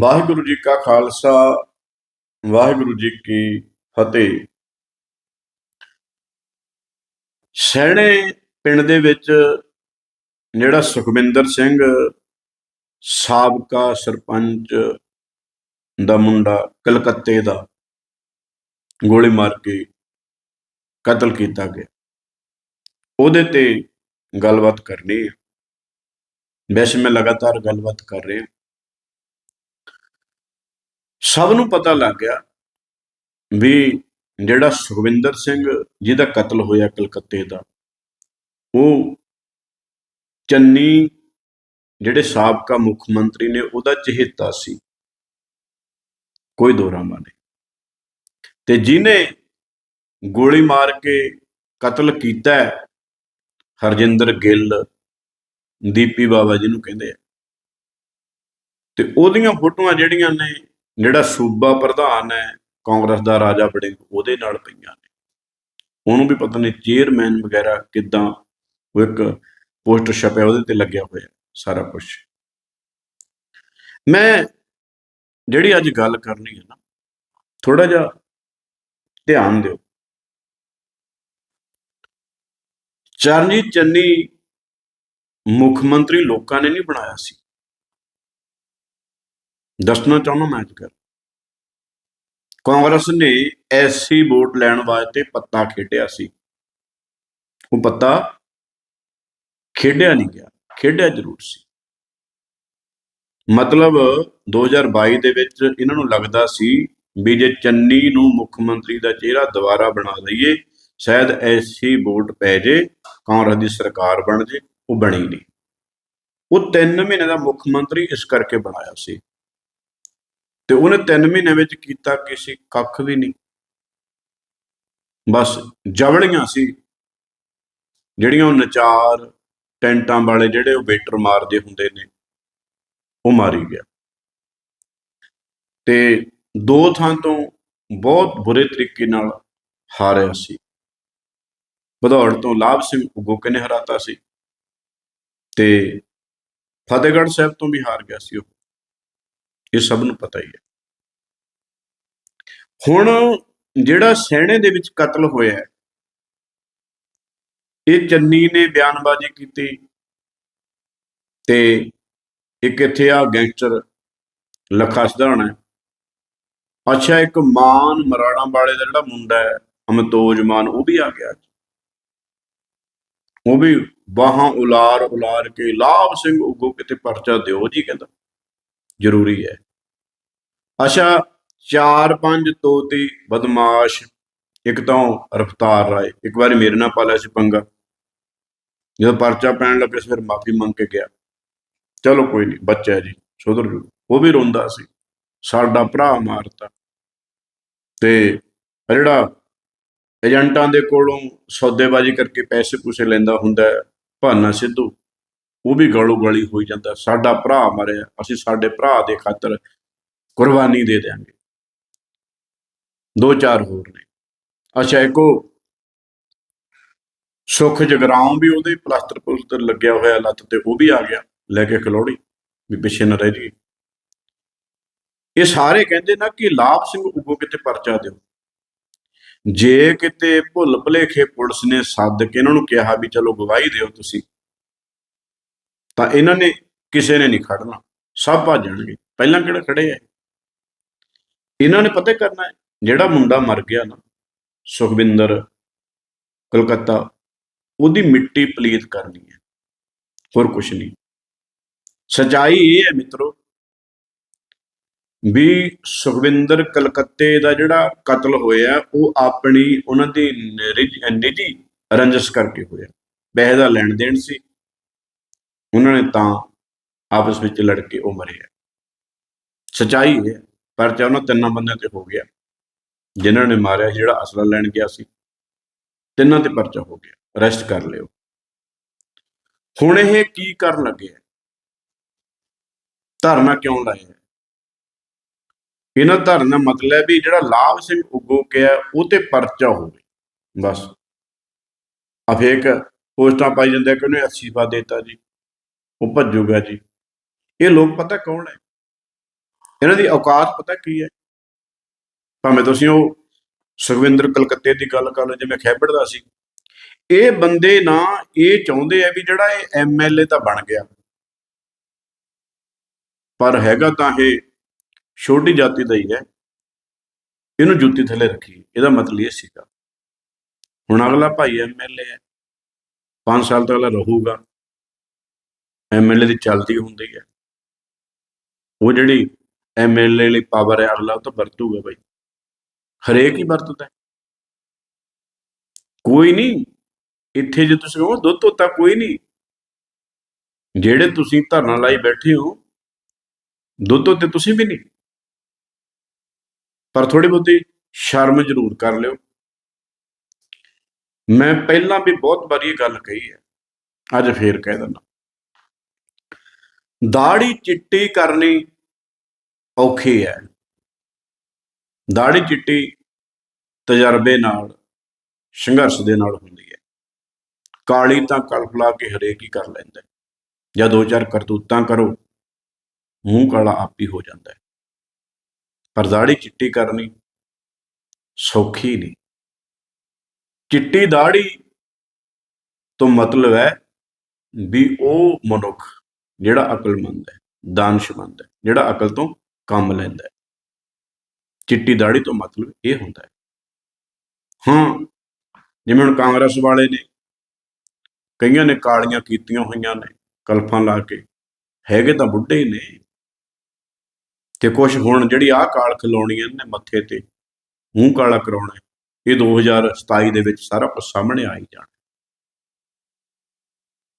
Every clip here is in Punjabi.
ਵਾਹਿਗੁਰੂ ਜੀ ਕਾ ਖਾਲਸਾ, ਵਾਹਿਗੁਰੂ ਜੀ ਕੀ ਫਤਿਹ। ਸਹਿਣੇ ਪਿੰਡ ਦੇ ਵਿੱਚ ਜਿਹੜਾ ਸੁਖਵਿੰਦਰ ਸਿੰਘ, ਸਾਬਕਾ ਸਰਪੰਚ ਦਾ ਮੁੰਡਾ ਕਲਕੱਤੇ ਦਾ ਗੋਲੀ ਮਾਰ ਕੇ ਕਤਲ ਕੀਤਾ ਗਿਆ। ਉਹਦੇ ਤੇ ਗੱਲਬਾਤ ਕਰਨੀ ਹੈ ਵੈਸੇ ਮੈਂ ਲਗਾਤਾਰ ਗੱਲਬਾਤ ਕਰ ਰਿਹਾ। ਸਭ ਨੂੰ ਪਤਾ ਲੱਗ ਗਿਆ ਵੀ ਜਿਹੜਾ ਸੁਖਵਿੰਦਰ ਸਿੰਘ ਜਿਹਦਾ ਕਤਲ ਹੋਇਆ ਕਲਕੱਤੇ ਦਾ, ਉਹ ਚੰਨੀ ਜਿਹੜੇ ਸਾਬਕਾ ਮੁੱਖ ਮੰਤਰੀ ਨੇ ਉਹਦਾ ਚਹੇਤਾ ਸੀ। ਕੋਈ ਦੋਰਾਮਾ ਨਹੀਂ। ਤੇ ਜਿਹਨੇ ਗੋਲੀ ਮਾਰ ਕੇ ਕਤਲ ਕੀਤਾ ਹਰਜਿੰਦਰ ਗਿੱਲ, ਦੀਪੀ ਬਾਬਾ ਨੂੰ ਕਹਿੰਦੇ ਆ। ਤੇ ਉਹਦੀਆਂ ਫੋਟੋਆਂ ਜਿਹੜੀਆਂ ਨੇ ਜਿਹੜਾ ਸੂਬਾ ਪ੍ਰਧਾਨ ਹੈ, ਕਾਂਗਰਸ ਦਾ ਰਾਜਾ ਬੜਿੰਗ ਉਹਦੇ ਨਾਲ ਪਈਆਂ ਨੇ। ਉਹਨੂੰ ਵੀ ਪਤਾ ਨਹੀਂ ਚੇਅਰਮੈਨ ਵਗੈਰਾ ਕਿਦਾਂ ਉਹ ਇੱਕ ਪੋਸਟਰ ਛਪਿਆ, ਉਹਦੇ ਤੇ ਲੱਗਿਆ ਹੋਇਆ ਸਾਰਾ ਕੁਝ ਮੈਂ ਜਿਹੜੀ ਅੱਜ ਗੱਲ ਕਰਨੀ ਹੈ ਨਾ ਥੋੜਾ ਜਿਹਾ ਧਿਆਨ ਦਿਓ। ਚਰਨਜੀਤ ਚੰਨੀ ਮੁੱਖ ਮੰਤਰੀ ਲੋਕਾਂ ਨੇ ਨਹੀਂ ਬਣਾਇਆ ਸੀ। ਦੱਸਣਾ ਚਾਹੁੰਦਾ ਮੈਂ ਅੱਜ ਕਰ ਕਾਂਗਰਸ ਨੇ ਐਸਸੀ ਵੋਟ ਲੈਣ ਵਾਸਤੇ ਪੱਤਾ ਖੇਡਿਆ ਸੀ। ਉਹ ਪੱਤਾ ਖੇਡਿਆ ਨਹੀਂ ਗਿਆ, ਖੇਡਿਆ ਜ਼ਰੂਰ ਸੀ। ਮਤਲਬ 2022 ਦੇ ਵਿੱਚ ਇਹਨਾਂ ਨੂੰ ਲੱਗਦਾ ਸੀ ਵੀ ਜੇ ਚੰਨੀ ਨੂੰ ਮੁੱਖ ਮੰਤਰੀ ਦਾ ਚਿਹਰਾ ਦੁਬਾਰਾ ਬਣਾ ਲਈਏ, ਸ਼ਾਇਦ ਐਸੀ ਵੋਟ ਪੈ ਜੇ, ਕਾਂਗਰਸ ਦੀ ਸਰਕਾਰ ਬਣ ਜੇ, ਉਹ ਬਣੀ ਨਹੀਂ। ਉਹ 3 ਮਹੀਨੇ ਦਾ ਮੁੱਖ ਮੰਤਰੀ ਇਸ ਕਰਕੇ ਬਣਾਇਆ ਸੀ। ਤੇ ਉਹਨੇ 3 ਮਹੀਨੇ ਵਿੱਚ ਕੀਤਾ ਕਿਸੇ ਕੱਖ ਵੀ ਨਹੀਂ। ਬਸ ਜਵਲੀਆਂ ਸੀ, ਜਿਹੜੀਆਂ ਉਹ ਨਚਾਰ, ਟੈਂਟਾਂ ਵਾਲੇ ਜਿਹੜੇ ਉਹ ਵੇਟਰ ਮਾਰਦੇ ਹੁੰਦੇ ਨੇ, ਉਹ ਮਾਰੀ ਗਿਆ। ਤੇ ਦੋ ਥਾਂ ਤੋਂ ਬਹੁਤ ਬੁਰੇ ਤਰੀਕੇ ਨਾਲ ਹਾਰਿਆ ਸੀ। ਭਦੌੜ ਤੋਂ ਲਾਭ ਸਿੰਘ ਉਗੋਕੇ ਨੇ ਹਰਾਤਾ ਸੀ। ਤੇ ਫਤਿਹਗੜ੍ਹ ਸਾਹਿਬ ਤੋਂ ਵੀ ਹਾਰ ਗਿਆ ਸੀ ਉਹ। ਇਹ ਸਭ ਨੂੰ ਪਤਾ ਹੀ ਹੈ। ਹੁਣ ਜਿਹੜਾ ਸਹਿਣੇ ਦੇ ਵਿੱਚ ਕਤਲ ਹੋਇਆ ਹੈ, ਇਹ ਚੰਨੀ ਨੇ ਬਿਆਨਬਾਜ਼ੀ ਕੀਤੀ ਤੇ ਇੱਕ ਇੱਥੇ ਆ ਗੈਂਗਸਟਰ ਲੱਖਾ ਸਿਧਾਣਾ ਹੈ। ਅੱਛਾ ਇੱਕ ਮਾਨ ਮਰਾਣਾ ਵਾਲੇ ਦਾ ਜਿਹੜਾ ਮੁੰਡਾ ਹੈ ਅਮਤੋਜ ਮਾਨ ਉਹ ਵੀ ਆ ਗਿਆ ਉਹ ਵੀ ਬਾਹਾਂ ਉਲਾਰ ਉਲਾਰ ਕੇ ਲਾਭ ਸਿੰਘ ਉਗੋ ਕਿਤੇ ਪਰਚਾ ਦਿਓ ਜੀ ਕਹਿੰਦਾ। ਜ਼ਰੂਰੀ ਹੈ। ਅੱਛਾ ਚਾਰ ਪੰਜ ਤੋਤੀ ਬਦਮਾਸ਼ ਇੱਕ ਤਾਂ ਰਫਤਾਰ ਰਾਏ ਇੱਕ ਵਾਰੀ ਮੇਰੇ ਨਾਲ ਪਾ ਲਿਆ ਸੀ ਪੰਗਾ। ਜਦੋਂ ਪਰਚਾ ਪੈਣ ਲੱਗੇ ਸੀ, ਫਿਰ ਮਾਫੀ ਮੰਗ ਕੇ ਗਿਆ। ਚਲੋ ਕੋਈ ਨਹੀਂ ਬੱਚਾ ਜੀ ਸੁਧਰ ਜੂ। ਉਹ ਵੀ ਰੋਂਦਾ ਸੀ। ਸਾਡਾ ਭਰਾ ਮਾਰਤਾ। ਤੇ ਜਿਹੜਾ ਏਜੰਟਾਂ ਦੇ ਕੋਲੋਂ ਸੌਦੇਬਾਜ਼ੀ ਕਰਕੇ ਪੈਸੇ ਪੂਸੇ ਲੈਂਦਾ ਹੁੰਦਾ ਹੈ, ਭਾਨਾ ਸਿੱਧੂ। ਉਹ ਵੀ ਗਲੋ ਗਲੀ ਹੋਈ ਜਾਂਦਾ। ਸਾਡਾ ਭਰਾ ਮਰਿਆ, ਅਸੀਂ ਸਾਡੇ ਭਰਾ ਦੇ ਖਾਤਰ ਕੁਰਬਾਨੀ ਦੇ ਦਿਆਂਗੇ। ਦੋ ਚਾਰ ਹੋਰ ਨੇ। ਅੱਛਾ, ਇੱਕੋ ਸੁਖ ਜਗਰਾਉਂ ਵੀ ਉਹਦੇ ਪਲਾਸਟਰ ਪੁਲਸਟਰ ਲੱਗਿਆ ਹੋਇਆ ਲੱਤ ਤੇ, ਉਹ ਵੀ ਆ ਗਿਆ, ਲੈ ਕੇ ਖਲੋੜੀ, ਵੀ ਪਿੱਛੇ ਨਾ ਰਹਿ ਜੀ ਇਹ ਸਾਰੇ ਕਹਿੰਦੇ ਨਾ ਕਿ ਲਾਭ ਸਿੰਘ ਉਗੋ ਕਿਤੇ ਪਰਚਾ ਦਿਓ। ਜੇ ਕਿਤੇ ਭੁੱਲ ਭੁਲੇਖੇ ਪੁਲਿਸ ਨੇ ਸੱਦ ਕੇ ਇਹਨਾਂ ਨੂੰ ਕਿਹਾ ਵੀ ਚਲੋ ਗਵਾਹੀ ਦਿਓ ਤੁਸੀਂ ਤਾਂ ਇਹਨਾਂ ਨੇ ਕਿਸੇ ਨੇ ਨਹੀਂ ਖੜਨਾ। ਸਭ ਭੱਜ ਜਾਣਗੇ ਪਹਿਲਾਂ ਕਿਹੜਾ ਖੜੇ ਐ ਇਹਨਾਂ ਨੇ ਪਤਾ ਕਰਨਾ ਹੈ, ਜਿਹੜਾ ਮੁੰਡਾ ਮਰ ਗਿਆ ਨਾ, ਸੁਖਵਿੰਦਰ ਕਲਕੱਤਾ, ਉਹਦੀ ਮਿੱਟੀ ਪਲੀਤ ਕਰਨੀ ਹੈ। ਹੋਰ ਕੁਝ ਨਹੀਂ। ਸਚਾਈ ਇਹ ਹੈ ਮਿੱਤਰੋ ਵੀ ਸੁਖਵਿੰਦਰ ਕਲਕੱਤੇ ਦਾ ਜਿਹੜਾ ਕਤਲ ਹੋਇਆ, ਉਹ ਆਪਣੀ ਉਹਨਾਂ ਦੀ ਨਿਜ- ਨਿੱਜੀ ਰੰਜਸ ਕਰਕੇ ਹੋਇਆ। ਪੈਸੇ ਦਾ ਲੈਣ ਦੇਣ ਸੀ। ਉਹਨਾਂ ਨੇ ਤਾਂ ਆਪਸ ਵਿੱਚ ਲੜ ਕੇ ਉਹ ਮਰੇ ਆ ਸਚਾਈ ਇਹ ਹੈ ਪਰਚਾ ਉਹਨਾਂ ਤਿੰਨਾਂ ਬੰਦਿਆਂ ਤੇ ਹੋ ਗਿਆ ਜਿਨ੍ਹਾਂ ਨੇ ਮਾਰਿਆ ਜਿਹੜਾ ਅਸਲਾ ਲੈਣ ਗਿਆ ਸੀ ਤਿੰਨਾਂ ਤੇ ਪਰਚਾ ਹੋ ਗਿਆ ਅਰੈਸਟ ਕਰ ਲਿਓ ਹੁਣ ਇਹ ਕੀ ਕਰਨ ਲੱਗੇ ਆ ਧਰਨਾ ਕਿਉਂ ਲਾਇਆ ਇਹਨਾਂ ਧਰਨ ਦਾ ਮਤਲਬ ਵੀ ਜਿਹੜਾ ਲਾਭ ਸਿੰਘ ਉਗੋ ਕਿਆ ਉਹ ਤੇ ਪਰਚਾ ਹੋਵੇ ਬਸ ਅਫੇਕ ਪੋਸਟਾਂ ਪਾਈ ਜਾਂਦੇ ਕਿ ਉਹਨੇ ਅਸੀਫਾ ਦੇਤਾ ਜੀ ਉਹ ਭੱਜੂਗਾ ਜੀ। ਇਹ ਲੋਕ ਪਤਾ ਕੌਣ ਹੈ? ਇਹਨਾਂ ਦੀ ਔਕਾਤ ਪਤਾ ਕੀ ਹੈ? ਭਾਵੇਂ ਤੁਸੀਂ ਉਹ ਸੁਖਵਿੰਦਰ ਕਲਕੱਤੇ ਦੀ ਗੱਲ ਕਰ ਲਓ, ਜਿਵੇਂ ਖੈਬੜ ਦਾ ਸੀ। ਇਹ ਬੰਦੇ ਨਾ ਇਹ ਚਾਹੁੰਦੇ ਆ ਵੀ ਜਿਹੜਾ ਇਹ ਐਮਐਲਏ ਤਾਂ ਬਣ ਗਿਆ। ਪਰ ਹੈਗਾ ਤਾਂ ਇਹ ਛੋਟੀ ਜਾਤੀ ਦਾ ਹੀ ਹੈ। ਇਹਨੂੰ ਜੁੱਤੀ ਥੱਲੇ ਰੱਖੀ ਇਹਦਾ ਮਤਲਬ ਇਹ ਸੀਗਾ। ਹੁਣ ਅਗਲਾ ਭਾਈ ਐਮਐਲਏ ਹੈ। 5 ਸਾਲ ਤੱਕ ਅਗਲਾ ਰਹੂਗਾ। ਐਮਐਲਏ ਦੀ ਚਲਦੀ ਹੁੰਦੀ ਹੈ। ਉਹ ਜਿਹੜੀ ਐਮਐਲਏ ਲਈ ਪਾਵਰ ਹੈ, ਅਗਲਾ ਉਹ ਤਾਂ ਵਰਤੂਗਾ ਭਾਈ ਹਰੇਕ ਹੀ ਵਰਤਦਾ ਕੋਈ ਨਹੀਂ ਇੱਥੇ ਜੇ ਤੁਸੀਂ ਕਹੋ ਦੁੱਧ ਧੋਤਾ, ਕੋਈ ਨਹੀਂ ਜਿਹੜੇ ਤੁਸੀਂ ਧਰਨਾ ਲਾਈ ਬੈਠੇ ਹੋ, ਦੁੱਧ ਧੋਤੇ ਤੁਸੀਂ ਵੀ ਨਹੀਂ ਪਰ ਥੋੜੀ ਬਹੁਤੀ ਸ਼ਰਮ ਜ਼ਰੂਰ ਕਰ ਲਿਓ। ਮੈਂ ਪਹਿਲਾਂ ਵੀ ਬਹੁਤ ਵਾਰੀ ਇਹ ਗੱਲ ਕਹੀ ਹੈ। ਅੱਜ ਫੇਰ ਕਹਿ ਦਿੰਦਾ। ਦਾੜੀ ਚਿੱਟੀ ਕਰਨੀ ਔਖੀ ਹੈ ਦਾੜੀ ਚਿੱਟੀ ਤਜਰਬੇ ਨਾਲ, ਸੰਘਰਸ਼ ਦੇ ਨਾਲ ਹੁੰਦੀ ਹੈ ਕਾਲੀ ਤਾਂ ਕਲਪਲਾ ਕੇ ਹਰੇਕ ਹੀ ਕਰ ਲੈਂਦਾ ਜਾਂ ਦੋ ਚਾਰ ਕਰਤੂਤਾਂ ਕਰੋ, ਮੂੰਹ ਕਾਲਾ ਆਪ ਹੀ ਹੋ ਜਾਂਦਾ ਹੈ ਪਰ ਦਾੜੀ ਚਿੱਟੀ ਕਰਨੀ ਸੌਖੀ ਨਹੀਂ। ਚਿੱਟੀ ਦਾੜੀ ਤੋਂ ਮਤਲਬ ਹੈ ਵੀ ਉਹ ਮਨੁੱਖ ਜਿਹੜਾ ਅਕਲਮੰਦ ਹੈ ਦਾਨਸ਼ਮੰਦ ਹੈ ਜਿਹੜਾ ਅਕਲ ਤੋਂ ਕੰਮ ਲੈਂਦਾ ਹੈ। ਚਿੱਟੀ ਦਾੜੀ ਤੋਂ ਮਤਲਬ ਇਹ ਹੁੰਦਾ ਹੈ। ਹਾਂ ਜਿਵੇਂ ਹੁਣ ਕਾਂਗਰਸ ਵਾਲੇ ਨੇ ਕਈਆਂ ਨੇ ਕਾਲੀਆਂ ਕੀਤੀਆਂ ਹੋਈਆਂ ਨੇ ਕਲਫਾਂ ਲਾ ਕੇ ਹੈਗੇ ਤਾਂ ਬੁੱਢੇ ਹੀ ਨੇ। ਤੇ ਕੁਝ ਹੁਣ ਜਿਹੜੀ ਆਹ ਕਾਲ ਖਿਲਾਉਣੀ ਹੈ ਨੇ ਮੱਥੇ ਤੇ ਮੂੰਹ ਕਾਲਾ ਕਰਾਉਣਾ ਹੈ, ਇਹ 2027 ਦੇ ਵਿੱਚ ਸਾਰਾ ਕੁਝ ਸਾਹਮਣੇ ਆਈ ਜਾਣਾ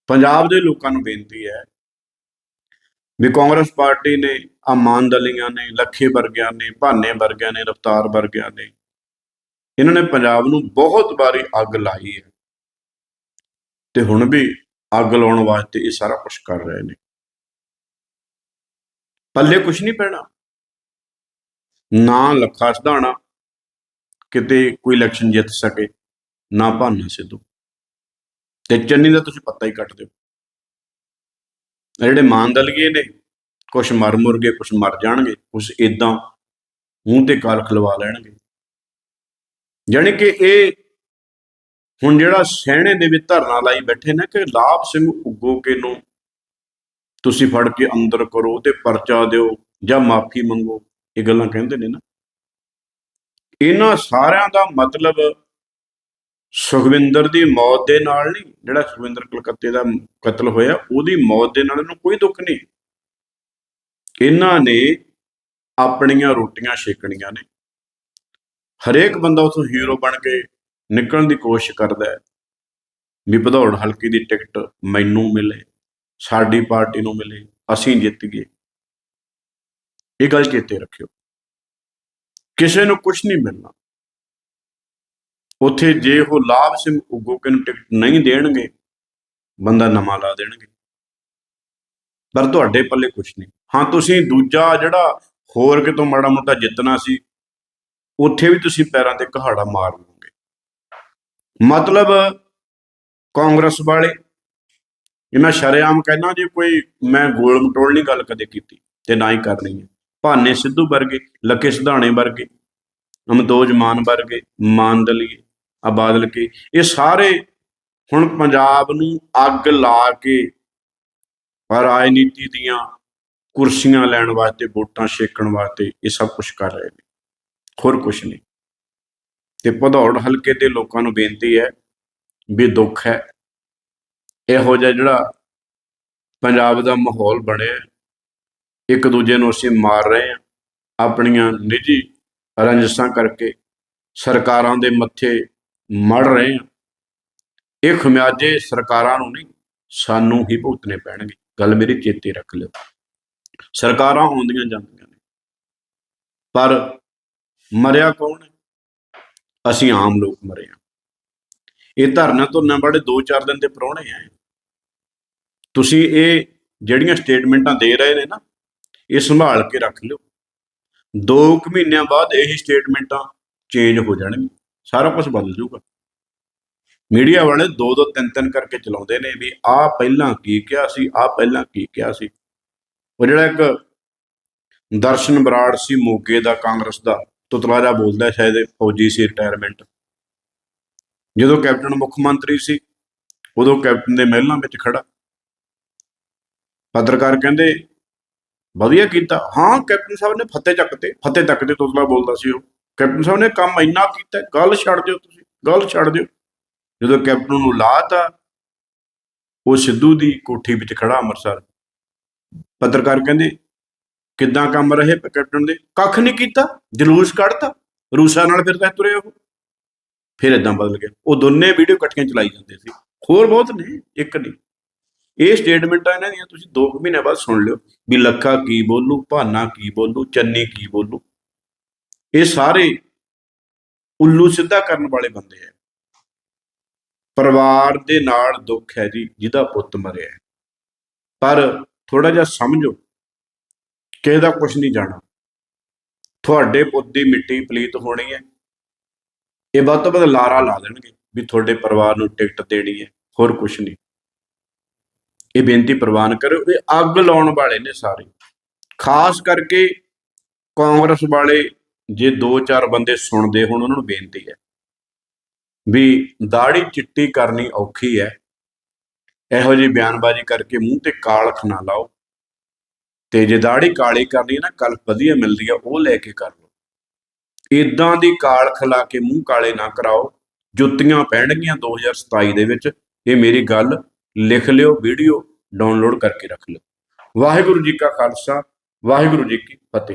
ਪੰਜਾਬ ਦੇ ਲੋਕਾਂ ਨੂੰ ਬੇਨਤੀ ਹੈ ਵੀ ਕਾਂਗਰਸ ਪਾਰਟੀ ਨੇ ਅਮਾਨ ਦਲੀਆਂ ਨੇ, ਲੱਖੇ ਵਰਗਿਆਂ ਨੇ, ਭਾਨੇ ਵਰਗਿਆਂ ਨੇ, ਰਫਤਾਰ ਵਰਗਿਆਂ ਨੇ, ਇਹਨਾਂ ਨੇ ਪੰਜਾਬ ਨੂੰ ਬਹੁਤ ਵਾਰੀ ਅੱਗ ਲਾਈ ਹੈ। ਤੇ ਹੁਣ ਵੀ ਅੱਗ ਲਾਉਣ ਵਾਸਤੇ ਇਹ ਸਾਰਾ ਕੁਝ ਕਰ ਰਹੇ ਨੇ। ਪੱਲੇ ਕੁਝ ਨਹੀਂ ਪੈਣਾ। ਨਾ ਲੱਖਾ ਸਧਾਣਾ ਕਿਤੇ ਕੋਈ ਇਲੈਕਸ਼ਨ ਜਿੱਤ ਸਕੇ, ਨਾ ਭਾਨਾ ਸਿੱਧੂ। ਤੇ ਚੰਨੀ ਦਾ ਤੁਸੀਂ ਪੱਤਾ ਹੀ ਕੱਟ ਦਿਓ। ਜਿਹੜੇ ਮਾਨਦਲਗੇ ਨੇ, ਕੁਛ ਮਰ ਮੁਰਗੇ ਕੁਛ ਮਰ ਜਾਣਗੇ, ਕੁਛ ਇਦਾਂ ਮੂੰਹ ਤੇ ਕਾਲ ਖਲਵਾ ਲੈਣਗੇ। ਜਾਣੀ ਕਿ ਇਹ ਹੁਣ ਜਿਹੜਾ ਸਹਿਣੇ ਦੇ ਵਿੱਚ ਧਰਨਾ ਲਾਈ ਬੈਠੇ ਨੇ ਕਿ ਲਾਭ ਸਿੰਘ ਉਗੋਕੇ ਨੂੰ ਤੁਸੀਂ ਫੜ ਕੇ ਅੰਦਰ ਕਰੋ ਤੇ ਪਰਚਾ ਦਿਓ ਜਾਂ ਮਾਫੀ ਮੰਗੋ, ਇਹ ਗੱਲਾਂ ਕਹਿੰਦੇ ਨੇ ਨਾ। ਇਹਨਾਂ ਸਾਰਿਆਂ ਦਾ ਮਤਲਬ ਸੁਖਵਿੰਦਰ ਦੀ ਮੌਤ ਦੇ ਨਾਲ ਨਹੀਂ, ਜਿਹੜਾ ਸੁਖਵਿੰਦਰ ਕਲਕੱਤੇ ਦਾ ਕਤਲ ਹੋਇਆ, ਉਹਦੀ ਮੌਤ ਦੇ ਨਾਲ ਇਹਨੂੰ ਕੋਈ ਦੁੱਖ ਨਹੀਂ। ਇਹਨਾਂ ਨੇ ਆਪਣੀਆਂ ਰੋਟੀਆਂ ਛੇਕਣੀਆਂ ਨੇ। ਹਰੇਕ ਬੰਦਾ ਉਥੋਂ ਹੀਰੋ ਬਣ ਕੇ ਨਿਕਲਣ ਦੀ ਕੋਸ਼ਿਸ਼ ਕਰਦਾ ਹੈ। ਵੀ ਭਦੌੜ ਹਲਕੇ ਦੀ ਟਿਕਟ ਮੈਨੂੰ ਮਿਲੇ, ਸਾਡੀ ਪਾਰਟੀ ਨੂੰ ਮਿਲੇ, ਅਸੀਂ ਜਿੱਤ ਗਏ। ਇਹ ਗੱਲ ਚੇਤੇ ਰੱਖਿਓ। ਕਿਸੇ ਨੂੰ ਕੁਝ ਨਹੀਂ ਮਿਲਣਾ। ਉੱਥੇ ਜੇ ਉਹ ਲਾਭ ਸਿੰਘ ਉਗੋਕੇ ਨੂੰ ਟਿਕਟ ਨਹੀਂ ਦੇਣਗੇ, ਬੰਦਾ ਨਵਾਂ ਲਾ ਦੇਣਗੇ। ਪਰ ਤੁਹਾਡੇ ਪੱਲੇ ਕੁਝ ਨਹੀਂ। ਹਾਂ, ਤੁਸੀਂ ਦੂਜਾ ਜਿਹੜਾ ਹੋਰ ਕਿਤੋਂ ਮਾੜਾ ਮੋਟਾ ਜਿੱਤਣਾ ਸੀ, ਉੱਥੇ ਵੀ ਤੁਸੀਂ ਪੈਰਾਂ ਤੇ ਕਹਾੜਾ ਮਾਰ ਲਓਗੇ। ਮਤਲਬ ਕਾਂਗਰਸ ਵਾਲੇ, ਇਹ ਮੈਂ ਸ਼ਰੇਆਮ ਕਹਿਣਾ ਜੇ ਕੋਈ ਮੈਂ ਗੋਲ ਮਟੋਲ ਨਹੀਂ ਗੱਲ ਕਦੇ ਕੀਤੀ, ਤੇ ਨਾ ਹੀ ਕਰਨੀ ਹੈ। ਭਾਨੇ ਸਿੱਧੂ ਵਰਗੇ ਲੱਕੇ ਸਿਧਾਣੇ ਵਰਗੇ, ਅਮਦੋਜ ਮਾਨ ਵਰਗੇ ਮਾਨ ਦਲੀਏ ਆ ਬਾਦਲ ਕੇ? ਇਹ ਸਾਰੇ ਹੁਣ ਪੰਜਾਬ ਨੂੰ ਅੱਗ ਲਾ ਕੇ ਰਾਜਨੀਤੀ ਦੀਆਂ ਕੁਰਸੀਆਂ ਲੈਣ ਵਾਸਤੇ, ਵੋਟਾਂ ਛੇਕਣ ਵਾਸਤੇ ਇਹ ਸਭ ਕੁਝ ਕਰ ਰਹੇ ਨੇ। ਹੋਰ ਕੁਝ ਨਹੀਂ। ਤੇ ਭਦੌੜ ਹਲਕੇ ਦੇ ਲੋਕਾਂ ਨੂੰ ਬੇਨਤੀ ਹੈ ਵੀ ਦੁੱਖ ਹੈ। ਇਹੋ ਜਿਹਾ ਜਿਹੜਾ ਪੰਜਾਬ ਦਾ ਮਾਹੌਲ ਬਣਿਆ, ਇੱਕ ਦੂਜੇ ਨੂੰ ਅਸੀਂ ਮਾਰ ਰਹੇ ਹਾਂ, ਆਪਣੀਆਂ ਨਿੱਜੀ ਰੰਜਸਾਂ ਕਰਕੇ ਸਰਕਾਰਾਂ ਦੇ ਮੱਥੇ ਮੜ ਰਹੇ ਹਾਂ। ਇਹ ਖਮਿਆਜੇ ਸਰਕਾਰਾਂ ਨੂੰ ਨਹੀਂ, ਸਾਨੂੰ ਹੀ ਭੁਗਤਣੇ ਪੈਣਗੇ। ਗੱਲ ਮੇਰੀ ਚੇਤੇ ਰੱਖ ਲਿਓ। ਸਰਕਾਰਾਂ ਆਉਂਦੀਆਂ ਜਾਂਦੀਆਂ ਨੇ। ਪਰ ਮਰਿਆ ਕੌਣ ਹੈ? ਅਸੀਂ ਆਮ ਲੋਕ ਮਰੇ ਹਾਂ। ਇਹ ਧਰਨਾ ਤੋਂ ਨਾ ਬੜੇ 2-4 ਦਿਨ ਦੇ ਪ੍ਰਾਹੁਣੇ ਆ ਤੁਸੀਂ ਇਹ ਜਿਹੜੀਆਂ ਸਟੇਟਮੈਂਟਾਂ ਦੇ ਰਹੇ ਨੇ ਨਾ, ਇਹ ਸੰਭਾਲ ਕੇ ਰੱਖ ਲਿਓ। 2 ਕੁ ਮਹੀਨਿਆਂ ਬਾਅਦ ਇਹੀ ਸਟੇਟਮੈਂਟਾਂ ਚੇਂਜ ਹੋ ਜਾਣਗੀਆਂ। ਸਾਰਾ ਕੁਝ ਬਦਲ ਜਾਊਗਾ। ਮੀਡੀਆ ਵਾਲੇ ਦੋ ਦੋ ਤਿੰਨ ਤਿੰਨ ਕਰਕੇ ਚਲਾਉਂਦੇ ਨੇ ਵੀ ਆਹ ਪਹਿਲਾਂ ਕੀ ਕਿਹਾ ਸੀ, ਆਹ ਪਹਿਲਾਂ ਕੀ ਕਿਹਾ ਸੀ। ਉਹ ਜਿਹੜਾ ਇੱਕ ਦਰਸ਼ਨ ਬਰਾੜ ਸੀ ਮੋਗੇ ਦਾ ਕਾਂਗਰਸ ਦਾ, ਤੁਤਲਾ ਜਿਹਾ ਬੋਲਦਾ ਸ਼ਾਇਦ ਫੌਜੀ ਸੀ ਰਿਟਾਇਰਮੈਂਟ ਜਦੋਂ ਕੈਪਟਨ ਮੁੱਖ ਮੰਤਰੀ ਸੀ, ਉਦੋਂ ਕੈਪਟਨ ਦੇ ਮਹਿਲਾਂ ਵਿੱਚ ਖੜਾ ਪੱਤਰਕਾਰ ਕਹਿੰਦੇ, ਵਧੀਆ ਕੀਤਾ। ਹਾਂ, ਕੈਪਟਨ ਸਾਹਿਬ ਨੇ ਫਤਿਹ ਚੱਕਤੇ ਫਤਿਹ ਚੱਕਤੇ ਤੁਤਲਾ ਬੋਲਦਾ ਸੀ ਉਹ। ਕੈਪਟਨ ਸਾਹਿਬ ਨੇ ਕੰਮ ਇੰਨਾ ਕੀਤਾ, ਗੱਲ ਛੱਡ ਦਿਓ ਤੁਸੀਂ, ਗੱਲ ਛੱਡ ਦਿਓ। ਜਦੋਂ ਕੈਪਟਨ ਨੂੰ ਲਾਤਾ ਉਹ ਸਿੱਧੂ ਦੀ ਕੋਠੀ ਵਿੱਚ ਖੜਾ ਅੰਮ੍ਰਿਤਸਰ। ਪੱਤਰਕਾਰ ਕਹਿੰਦੇ, ਕਿੱਦਾਂ ਕੰਮ ਰਹੇ ਕੈਪਟਨ ਦੇ? ਕੱਖ ਨਹੀਂ ਕੀਤਾ, ਜਲੂਸ ਕੱਢਤਾ, ਰੂਸਾ ਨਾਲ ਫਿਰਦਾ ਤੁਰੇ ਉਹ। ਫਿਰ ਇਦਾਂ ਬਦਲ ਗਿਆ। ਉਹ ਦੋਨੇ ਵੀਡੀਓ ਇਕੱਠੀਆਂ ਚਲਾਈ ਜਾਂਦੇ ਸੀ। ਹੋਰ ਬਹੁਤ ਨੇ, ਇੱਕ ਨਹੀਂ। ਇਹ ਸਟੇਟਮੈਂਟਾਂ ਇਹਨਾਂ ਦੀਆਂ ਤੁਸੀਂ 2 ਮਹੀਨੇ ਬਾਅਦ ਸੁਣ ਲਿਓ ਵੀ ਲੱਖਾ ਕੀ ਬੋਲੂ, ਭਾਨਾ ਕੀ ਬੋਲੂ, ਚੰਨੀ ਕੀ ਬੋਲੂ। ਇਹ ਸਾਰੇ ਉੱਲੂ ਸਿੱਧਾ ਕਰਨ ਵਾਲੇ ਬੰਦੇ ਆ ਪਰਿਵਾਰ ਦੇ ਨਾਲ ਦੁੱਖ ਹੈ ਜੀ, ਜਿਹਦਾ ਪੁੱਤ ਮਰਿਆ ਪਰ ਥੋੜਾ ਜਿਹਾ ਸਮਝੋ ਕਿ ਇਹਦਾ ਕੁਝ ਨਹੀਂ ਜਾਣਾ। ਤੁਹਾਡੇ ਪੁੱਤ ਦੀ ਮਿੱਟੀ ਪਲੀਤ ਹੋਣੀ ਹੈ ਇਹ ਵੱਧ ਤੋਂ ਵੱਧ ਲਾਰਾ ਲਾ ਦੇਣਗੇ ਵੀ ਤੁਹਾਡੇ ਪਰਿਵਾਰ ਨੂੰ ਟਿਕਟ ਦੇਣੀ ਹੈ ਹੋਰ ਕੁਝ ਨਹੀਂ। ਇਹ ਬੇਨਤੀ ਪ੍ਰਵਾਨ ਕਰੋ ਇਹ ਅੱਗ ਲਾਉਣ ਵਾਲੇ ਨੇ ਸਾਰੇ। ਖਾਸ ਕਰਕੇ ਕਾਂਗਰਸ ਵਾਲੇ ਜੇ ਦੋ ਚਾਰ ਬੰਦੇ ਸੁਣਦੇ ਹੁਣ, ਉਹਨਾਂ ਨੂੰ ਬੇਨਤੀ ਹੈ ਵੀ ਦਾੜੀ ਚਿੱਟੀ ਕਰਨੀ ਔਖੀ ਹੈ। ਇਹੋ ਜਿਹੀ ਬਿਆਨਬਾਜ਼ੀ ਕਰਕੇ ਮੂੰਹ ਤੇ ਕਾਲਖ ਨਾ ਲਾਓ ਤੇ ਜੇ ਦਾੜੀ ਕਾਲੀ ਕਰਨੀ ਹੈ ਨਾ ਕੱਲ ਵਧੀਆ ਮਿਲਦੀ ਆ ਉਹ ਲੈ ਕੇ ਕਰ ਲਓ। ਇਦਾਂ ਦੀ ਕਾਲਖ ਲਾ ਕੇ ਮੂੰਹ ਕਾਲੇ ਨਾ ਕਰਾਓ। ਜੁੱਤੀਆਂ ਪੈਣਗੀਆਂ 2027 ਦੇ ਵਿੱਚ, ਇਹ ਮੇਰੀ ਗੱਲ ਲਿਖ ਲਿਓ, ਵੀਡੀਓ ਡਾਊਨਲੋਡ ਕਰਕੇ ਰੱਖ ਲਿਓ। ਵਾਹਿਗੁਰੂ ਜੀ ਕਾ ਖਾਲਸਾ, ਵਾਹਿਗੁਰੂ ਜੀ ਕੀ ਫਤਿਹ।